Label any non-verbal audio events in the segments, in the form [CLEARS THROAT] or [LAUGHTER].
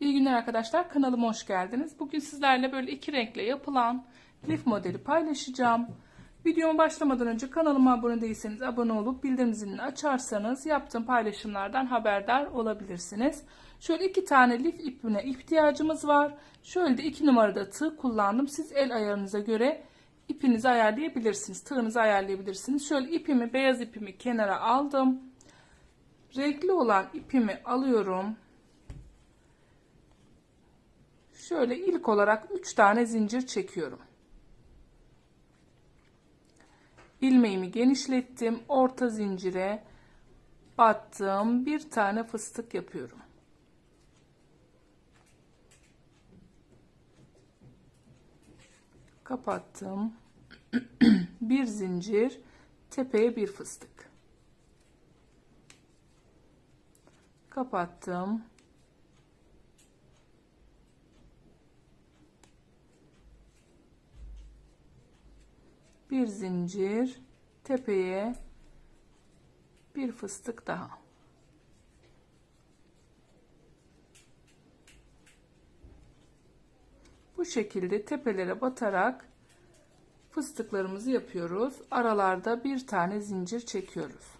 İyi günler arkadaşlar. Kanalıma hoş geldiniz. Bugün sizlerle böyle iki renkle yapılan lif modeli paylaşacağım. Videoma başlamadan önce kanalıma abone değilseniz abone olup bildirim zilini açarsanız yaptığım paylaşımlardan haberdar olabilirsiniz. Şöyle iki tane lif ipine ihtiyacımız var. Şöyle de iki numarada tığ kullandım. Siz el ayarınıza göre ipinizi ayarlayabilirsiniz. Tığınızı ayarlayabilirsiniz. Şöyle ipimi, beyaz ipimi kenara aldım. Renkli olan ipimi alıyorum. Şöyle ilk olarak 3 tane zincir çekiyorum. ilmeğimi genişlettim. Orta zincire battım. Bir tane fıstık yapıyorum. Kapattım. [CLEARS THROAT] bir zincir, tepeye bir fıstık. Kapattım. Bir zincir tepeye bir fıstık daha. Bu şekilde tepelere batarak fıstıklarımızı yapıyoruz. Aralarda bir tane zincir çekiyoruz.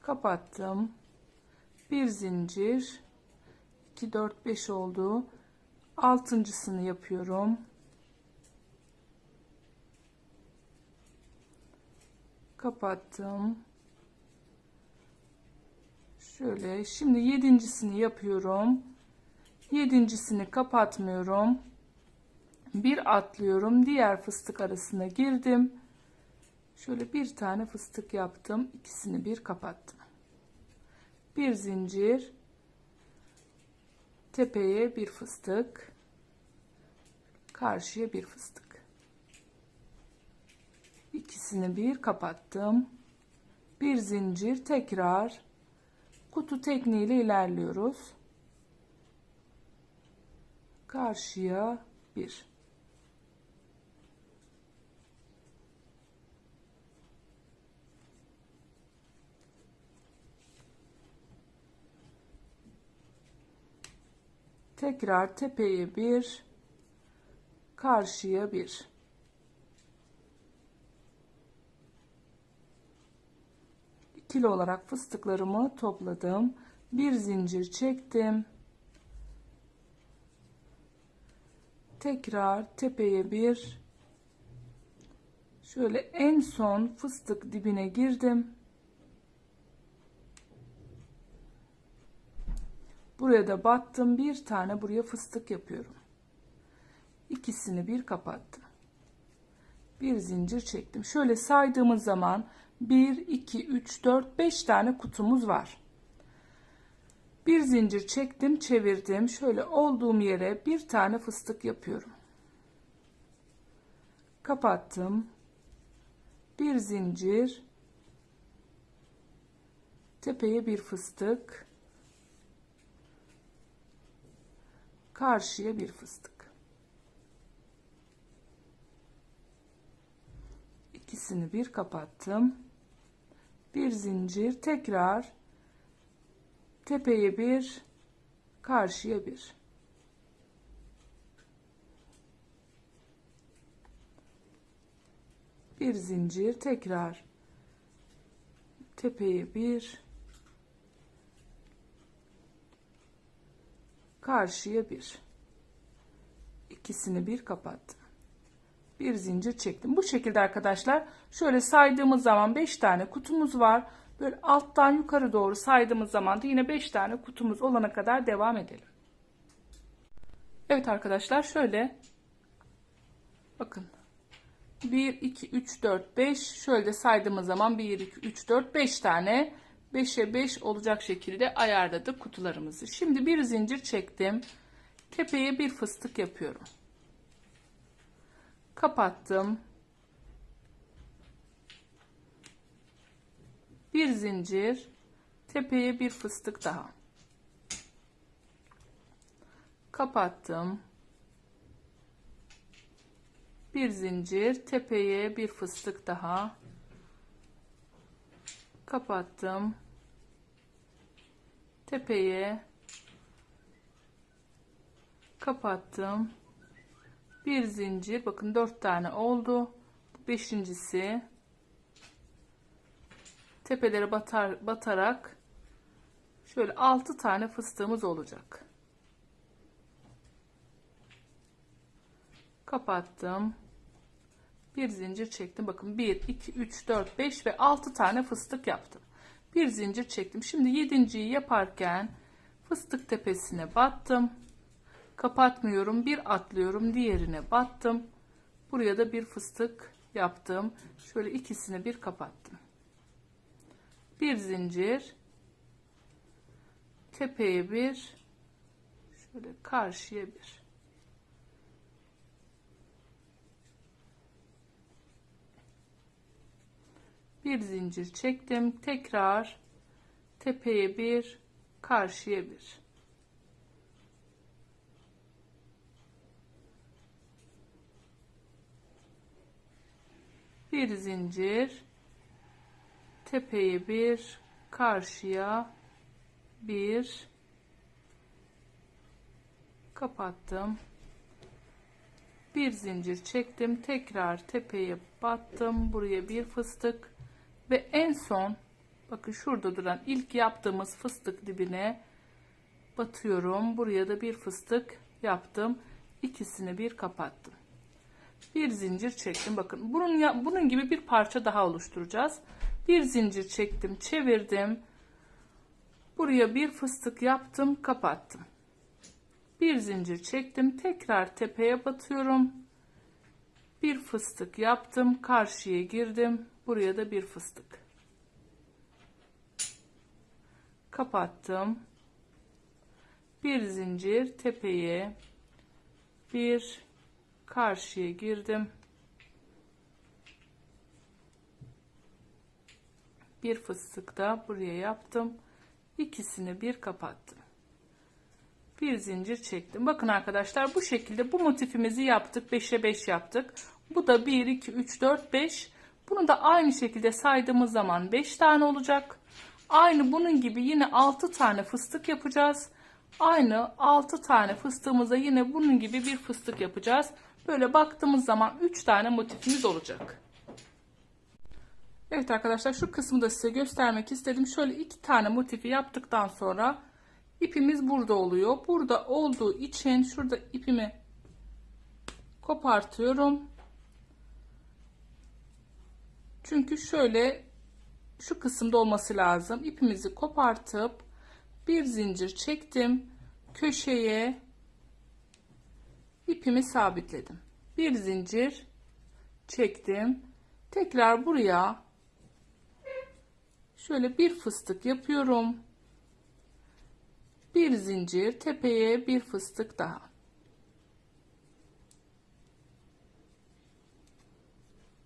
Kapattım. Bir zincir 2 4 5 oldu. Altıncısını yapıyorum kapattım. Şöyle şimdi yedincisini yapıyorum. Yedincisini kapatmıyorum. Bir atlıyorum. Diğer fıstık arasına girdim. Şöyle bir tane fıstık yaptım. İkisini bir kapattım. Bir zincir. Tepeye bir fıstık. Karşıya bir fıstık ikisini bir kapattım. Bir zincir tekrar kutu tekniğiyle ilerliyoruz. Karşıya bir. Tekrar tepeye bir, karşıya bir. Kilo olarak fıstıklarımı topladım. Bir zincir çektim. Tekrar tepeye bir şöyle en son fıstık dibine girdim. Buraya da battım. Bir tane buraya fıstık yapıyorum. İkisini bir kapattım. Bir zincir çektim. Şöyle saydığımız zaman 1, 2, 3, 4, 5 tane kutumuz var. Bir zincir çektim, çevirdim. Şöyle olduğum yere bir tane fıstık yapıyorum. Kapattım. Bir zincir. Tepeye bir fıstık. Karşıya bir fıstık. İkisini bir kapattım bir zincir tekrar tepeye bir karşıya bir. Bir zincir tekrar tepeye bir karşıya bir. İkisini bir kapattım bir zincir çektim. Bu şekilde arkadaşlar şöyle saydığımız zaman 5 tane kutumuz var. Böyle alttan yukarı doğru saydığımız zaman da yine 5 tane kutumuz olana kadar devam edelim. Evet arkadaşlar şöyle bakın 1 2 3 4 5 şöyle saydığımız zaman 1 2 3 4 5 tane 5'e 5 olacak şekilde ayarladık kutularımızı. Şimdi bir zincir çektim. Tepeye bir fıstık yapıyorum kapattım. Bir zincir, tepeye bir fıstık daha. Kapattım. Bir zincir, tepeye bir fıstık daha. Kapattım. tepeye kapattım. Bir zincir bakın dört tane oldu. Beşincisi tepelere batar, batarak şöyle altı tane fıstığımız olacak. Kapattım. Bir zincir çektim. Bakın 1, 2, 3, 4, 5 ve 6 tane fıstık yaptım. Bir zincir çektim. Şimdi yedinciyi yaparken fıstık tepesine battım. Kapatmıyorum. Bir atlıyorum. Diğerine battım. Buraya da bir fıstık yaptım. Şöyle ikisini bir kapattım. Bir zincir. Tepeye bir. Şöyle karşıya bir. Bir zincir çektim. Tekrar tepeye bir, karşıya bir. Bir zincir tepeye bir, karşıya bir kapattım. Bir zincir çektim. Tekrar tepeye battım. Buraya bir fıstık ve en son bakın şurada duran ilk yaptığımız fıstık dibine batıyorum. Buraya da bir fıstık yaptım. İkisini bir kapattım. Bir zincir çektim. Bakın bunun ya, bunun gibi bir parça daha oluşturacağız. Bir zincir çektim, çevirdim. Buraya bir fıstık yaptım, kapattım. Bir zincir çektim, tekrar tepeye batıyorum. Bir fıstık yaptım, karşıya girdim. Buraya da bir fıstık. Kapattım. Bir zincir tepeye bir karşıya girdim. Bir fıstık da buraya yaptım. İkisini bir kapattım. Bir zincir çektim. Bakın arkadaşlar bu şekilde bu motifimizi yaptık. 5'e 5 yaptık. Bu da 1, 2, 3, 4, 5. Bunu da aynı şekilde saydığımız zaman 5 tane olacak. Aynı bunun gibi yine 6 tane fıstık yapacağız. Aynı 6 tane fıstığımıza yine bunun gibi bir fıstık yapacağız. Böyle baktığımız zaman 3 tane motifimiz olacak. Evet arkadaşlar şu kısmı da size göstermek istedim. Şöyle iki tane motifi yaptıktan sonra ipimiz burada oluyor. Burada olduğu için şurada ipimi kopartıyorum. Çünkü şöyle şu kısımda olması lazım. İpimizi kopartıp bir zincir çektim. Köşeye ipimi sabitledim. Bir zincir çektim. Tekrar buraya şöyle bir fıstık yapıyorum. Bir zincir tepeye bir fıstık daha.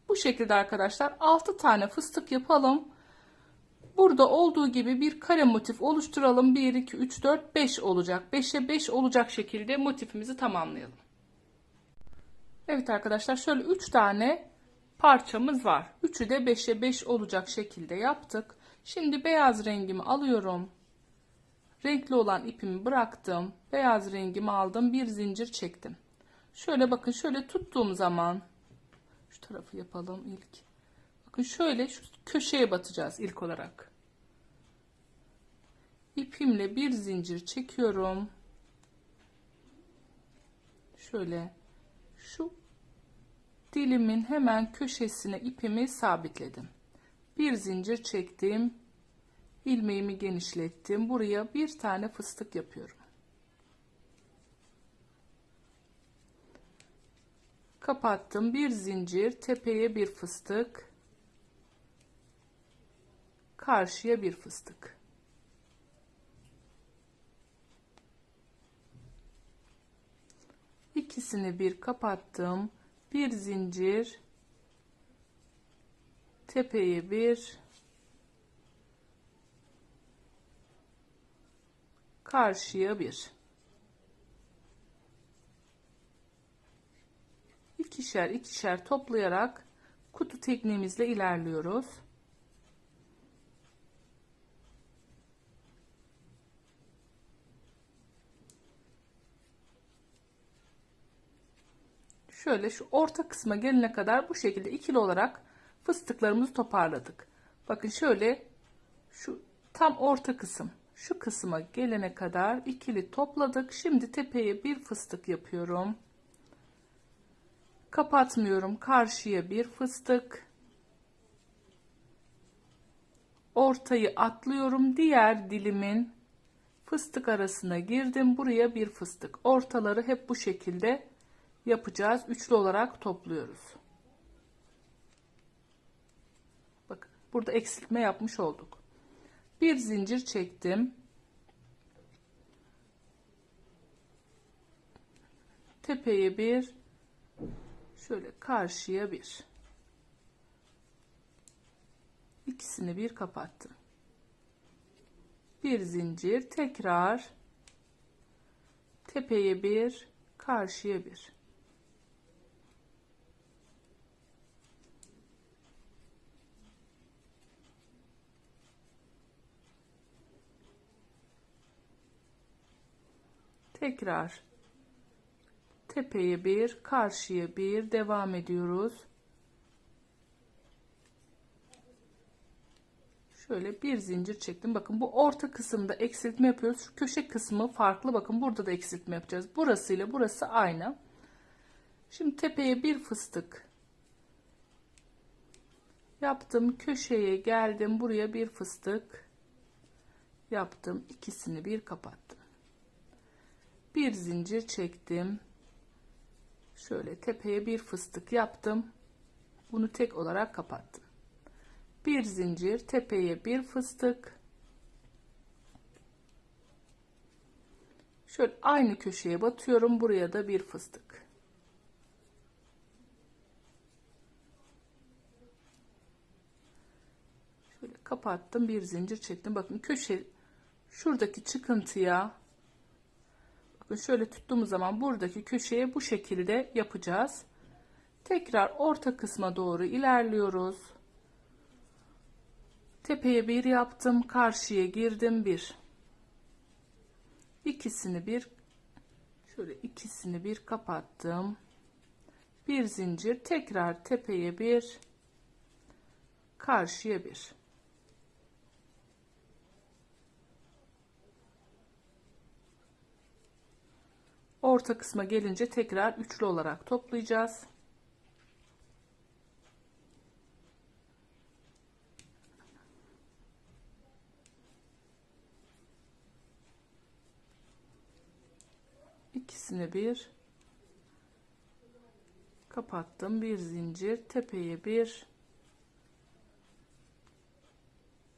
Bu şekilde arkadaşlar 6 tane fıstık yapalım. Burada olduğu gibi bir kare motif oluşturalım. 1, 2, 3, 4, 5 olacak. 5'e 5 olacak şekilde motifimizi tamamlayalım. Evet arkadaşlar şöyle 3 tane parçamız var. 3'ü de 5'e 5 olacak şekilde yaptık. Şimdi beyaz rengimi alıyorum. Renkli olan ipimi bıraktım. Beyaz rengimi aldım. Bir zincir çektim. Şöyle bakın şöyle tuttuğum zaman şu tarafı yapalım ilk. Bakın şöyle şu köşeye batacağız ilk olarak. İpimle bir zincir çekiyorum. Şöyle şu dilimin hemen köşesine ipimi sabitledim. Bir zincir çektim. ilmeğimi genişlettim. Buraya bir tane fıstık yapıyorum. kapattım bir zincir tepeye bir fıstık karşıya bir fıstık ikisini bir kapattım bir zincir tepeye bir karşıya bir ikişer ikişer toplayarak kutu tekniğimizle ilerliyoruz. Şöyle şu orta kısma gelene kadar bu şekilde ikili olarak fıstıklarımızı toparladık. Bakın şöyle şu tam orta kısım şu kısma gelene kadar ikili topladık. Şimdi tepeye bir fıstık yapıyorum. Kapatmıyorum. Karşıya bir fıstık. Ortayı atlıyorum. Diğer dilimin fıstık arasına girdim. Buraya bir fıstık. Ortaları hep bu şekilde yapacağız. Üçlü olarak topluyoruz. Bakın burada eksiltme yapmış olduk. Bir zincir çektim. Tepeye bir, şöyle karşıya bir. İkisini bir kapattım. Bir zincir tekrar tepeye bir, karşıya bir. Tekrar tepeye bir, karşıya bir devam ediyoruz. Şöyle bir zincir çektim. Bakın bu orta kısımda eksiltme yapıyoruz. Şu köşe kısmı farklı. Bakın burada da eksiltme yapacağız. Burası ile burası aynı. Şimdi tepeye bir fıstık yaptım. Köşeye geldim. Buraya bir fıstık yaptım. İkisini bir kapattım. Bir zincir çektim. Şöyle tepeye bir fıstık yaptım. Bunu tek olarak kapattım. Bir zincir tepeye bir fıstık. Şöyle aynı köşeye batıyorum. Buraya da bir fıstık. Şöyle kapattım. Bir zincir çektim. Bakın köşe şuradaki çıkıntıya bakın şöyle tuttuğumuz zaman buradaki köşeye bu şekilde yapacağız. Tekrar orta kısma doğru ilerliyoruz. Tepeye bir yaptım. Karşıya girdim bir. İkisini bir şöyle ikisini bir kapattım. Bir zincir tekrar tepeye bir karşıya bir. Orta kısma gelince tekrar üçlü olarak toplayacağız. ikisini bir kapattım. Bir zincir tepeye bir.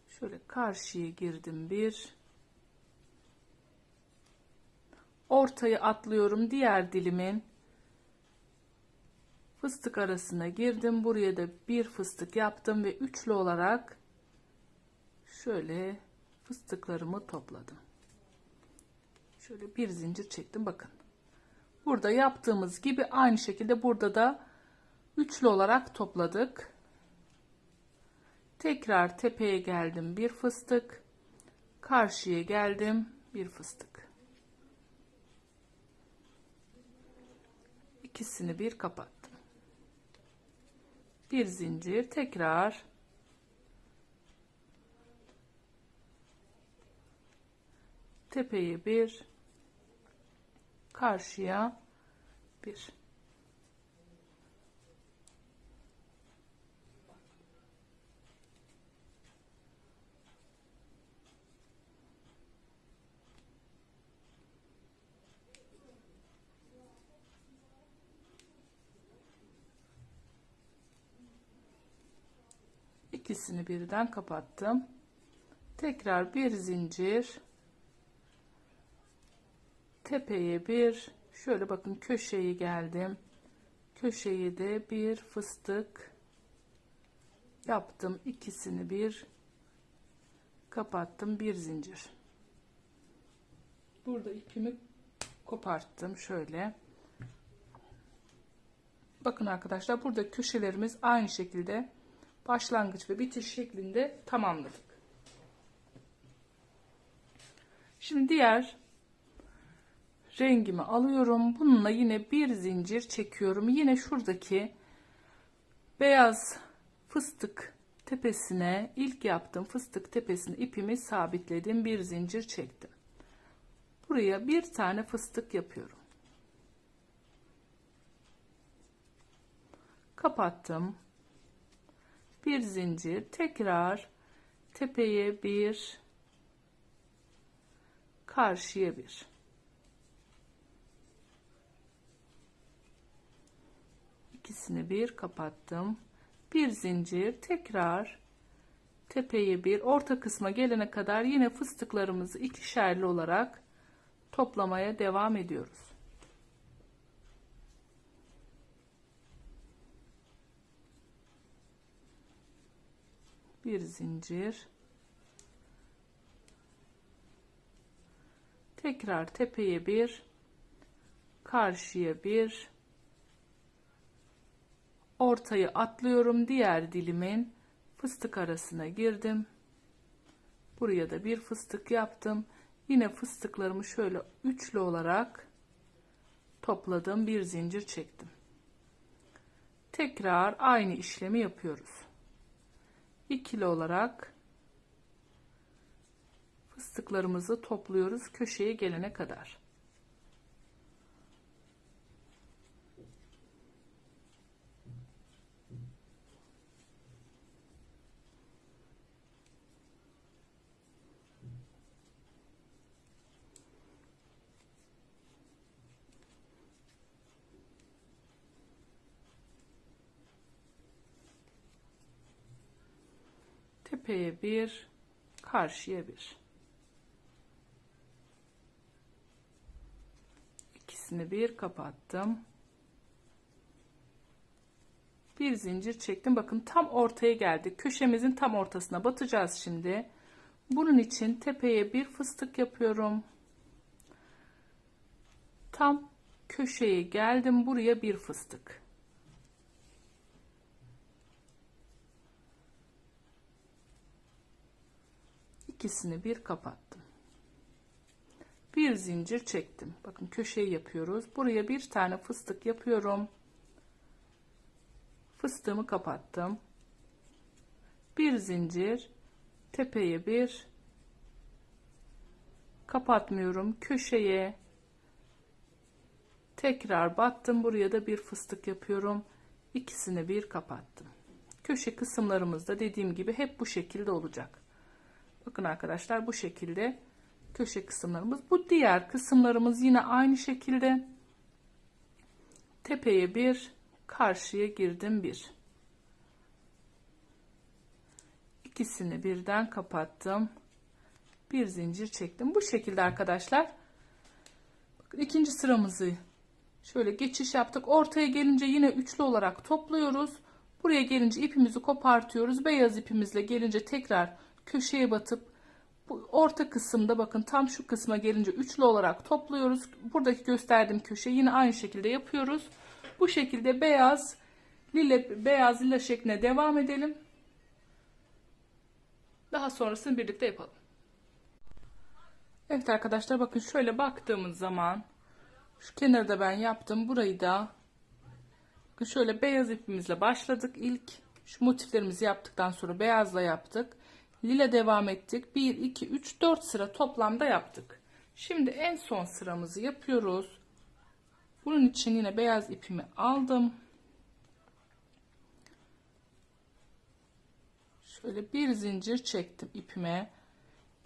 Şöyle karşıya girdim bir ortayı atlıyorum diğer dilimin fıstık arasına girdim. Buraya da bir fıstık yaptım ve üçlü olarak şöyle fıstıklarımı topladım. Şöyle bir zincir çektim bakın. Burada yaptığımız gibi aynı şekilde burada da üçlü olarak topladık. Tekrar tepeye geldim bir fıstık. Karşıya geldim bir fıstık ikisini bir kapattım. Bir zincir tekrar. Tepeye bir karşıya bir ikisini birden kapattım. Tekrar bir zincir. Tepeye bir. Şöyle bakın köşeyi geldim. Köşeyi de bir fıstık yaptım. İkisini bir kapattım. Bir zincir. Burada ipimi koparttım. Şöyle. Bakın arkadaşlar burada köşelerimiz aynı şekilde başlangıç ve bitiş şeklinde tamamladık şimdi diğer rengimi alıyorum. Bununla yine bir zincir çekiyorum. Yine şuradaki beyaz fıstık tepesine ilk yaptığım fıstık tepesine ipimi sabitledim. Bir zincir çektim. Buraya bir tane fıstık yapıyorum. Kapattım. Bir zincir tekrar tepeye bir karşıya bir. İkisini bir kapattım. Bir zincir tekrar tepeye bir orta kısma gelene kadar yine fıstıklarımızı ikişerli olarak toplamaya devam ediyoruz. Bir zincir. Tekrar tepeye bir, karşıya bir, ortayı atlıyorum. Diğer dilimin fıstık arasına girdim. Buraya da bir fıstık yaptım. Yine fıstıklarımı şöyle üçlü olarak topladım. Bir zincir çektim. Tekrar aynı işlemi yapıyoruz. İkili olarak fıstıklarımızı topluyoruz köşeye gelene kadar. Tepeye bir, karşıya bir. İkisini bir kapattım. Bir zincir çektim. Bakın tam ortaya geldik. Köşemizin tam ortasına batacağız şimdi. Bunun için tepeye bir fıstık yapıyorum. Tam köşeye geldim. Buraya bir fıstık. İkisini bir kapattım. Bir zincir çektim. Bakın köşeyi yapıyoruz. Buraya bir tane fıstık yapıyorum. Fıstığımı kapattım. Bir zincir tepeye bir kapatmıyorum. Köşeye tekrar battım. Buraya da bir fıstık yapıyorum. İkisini bir kapattım. Köşe kısımlarımızda dediğim gibi hep bu şekilde olacak. Bakın arkadaşlar bu şekilde köşe kısımlarımız. Bu diğer kısımlarımız yine aynı şekilde tepeye bir, karşıya girdim bir. İkisini birden kapattım. Bir zincir çektim. Bu şekilde arkadaşlar. Bakın ikinci sıramızı şöyle geçiş yaptık. Ortaya gelince yine üçlü olarak topluyoruz. Buraya gelince ipimizi kopartıyoruz. Beyaz ipimizle gelince tekrar köşeye batıp bu orta kısımda bakın tam şu kısma gelince üçlü olarak topluyoruz. Buradaki gösterdiğim köşe yine aynı şekilde yapıyoruz. Bu şekilde beyaz lila beyaz lila şekline devam edelim. Daha sonrasını birlikte yapalım. Evet arkadaşlar bakın şöyle baktığımız zaman şu kenarda ben yaptım. Burayı da bakın şöyle beyaz ipimizle başladık ilk. Şu motiflerimizi yaptıktan sonra beyazla yaptık. Lila devam ettik. 1, 2, 3, 4 sıra toplamda yaptık. Şimdi en son sıramızı yapıyoruz. Bunun için yine beyaz ipimi aldım. Şöyle bir zincir çektim ipime.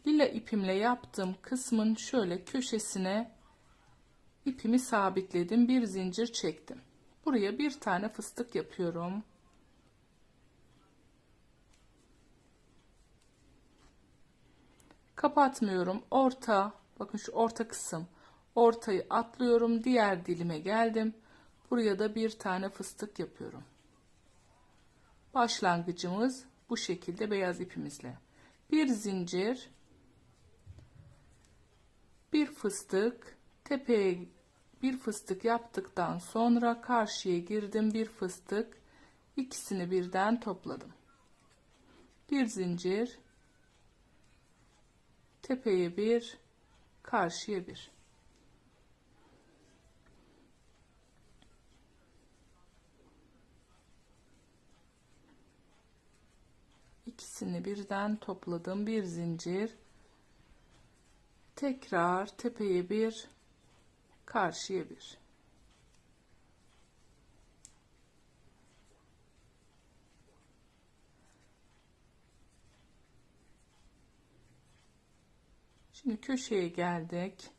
Lila ipimle yaptığım kısmın şöyle köşesine ipimi sabitledim. Bir zincir çektim. Buraya bir tane fıstık yapıyorum. Kapatmıyorum. Orta, bakın şu orta kısım. Ortayı atlıyorum. Diğer dilime geldim. Buraya da bir tane fıstık yapıyorum. Başlangıcımız bu şekilde beyaz ipimizle. Bir zincir, bir fıstık, tepeye bir fıstık yaptıktan sonra karşıya girdim bir fıstık, ikisini birden topladım. Bir zincir, Tepeye bir, karşıya bir. ikisini birden topladım. Bir zincir. Tekrar tepeye bir karşıya bir. Şimdi köşeye geldik.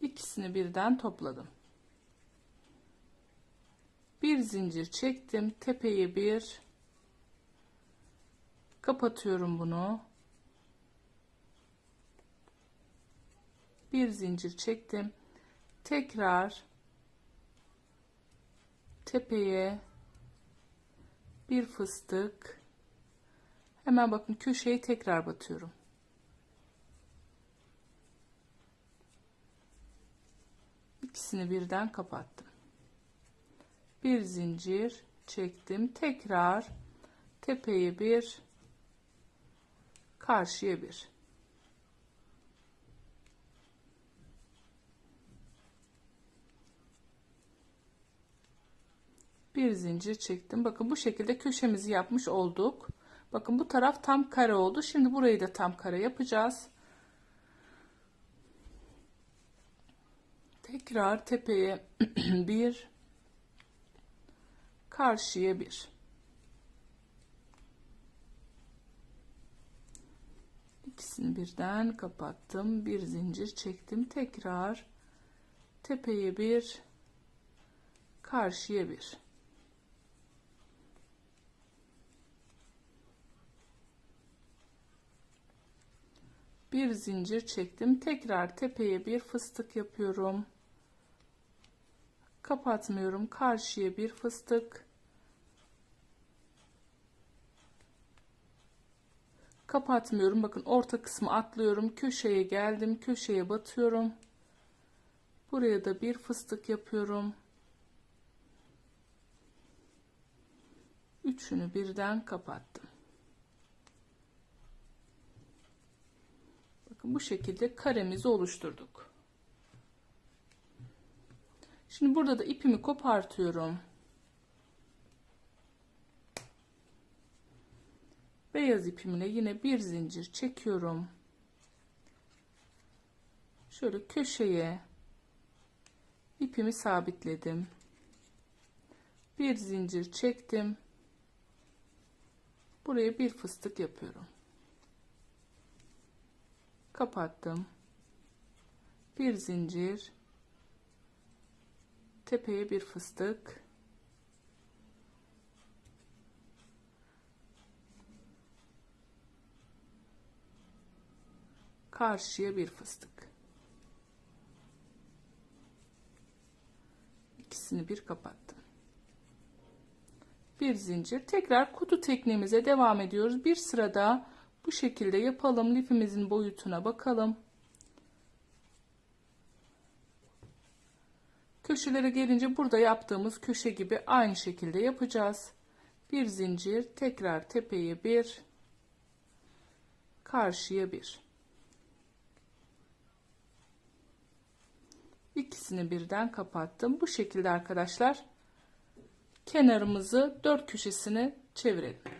İkisini birden topladım. Bir zincir çektim. Tepeye bir kapatıyorum bunu. Bir zincir çektim. Tekrar tepeye bir fıstık Hemen bakın köşeyi tekrar batıyorum. İkisini birden kapattım. Bir zincir çektim. Tekrar tepeye bir karşıya bir. Bir zincir çektim. Bakın bu şekilde köşemizi yapmış olduk. Bakın bu taraf tam kare oldu. Şimdi burayı da tam kare yapacağız. Tekrar tepeye [CLEARS THROAT] bir, karşıya bir. İkisini birden kapattım. Bir zincir çektim. Tekrar tepeye bir, karşıya bir. Bir zincir çektim. Tekrar tepeye bir fıstık yapıyorum. Kapatmıyorum. Karşıya bir fıstık. Kapatmıyorum. Bakın orta kısmı atlıyorum. Köşeye geldim. Köşeye batıyorum. Buraya da bir fıstık yapıyorum. Üçünü birden kapattım Bakın bu şekilde karemizi oluşturduk. Şimdi burada da ipimi kopartıyorum. Beyaz ipimle yine bir zincir çekiyorum. Şöyle köşeye ipimi sabitledim. Bir zincir çektim. Buraya bir fıstık yapıyorum kapattım. Bir zincir. Tepeye bir fıstık. Karşıya bir fıstık. İkisini bir kapattım. Bir zincir. Tekrar kutu tekniğimize devam ediyoruz. Bir sırada bu şekilde yapalım. Lifimizin boyutuna bakalım. Köşelere gelince burada yaptığımız köşe gibi aynı şekilde yapacağız. Bir zincir tekrar tepeye bir karşıya bir. İkisini birden kapattım. Bu şekilde arkadaşlar kenarımızı dört köşesini çevirelim.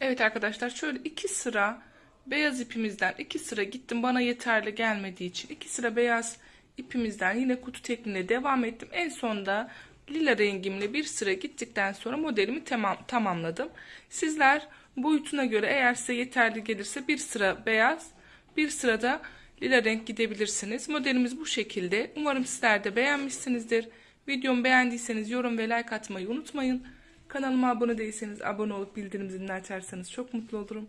Evet arkadaşlar şöyle iki sıra beyaz ipimizden iki sıra gittim. Bana yeterli gelmediği için iki sıra beyaz ipimizden yine kutu tekniğine devam ettim. En sonda lila rengimle bir sıra gittikten sonra modelimi tamam, tamamladım. Sizler boyutuna göre eğer size yeterli gelirse bir sıra beyaz bir sırada lila renk gidebilirsiniz. Modelimiz bu şekilde. Umarım sizler de beğenmişsinizdir. Videomu beğendiyseniz yorum ve like atmayı unutmayın. Kanalıma abone değilseniz abone olup bildirim zilini açarsanız çok mutlu olurum.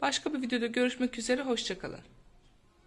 Başka bir videoda görüşmek üzere. Hoşçakalın.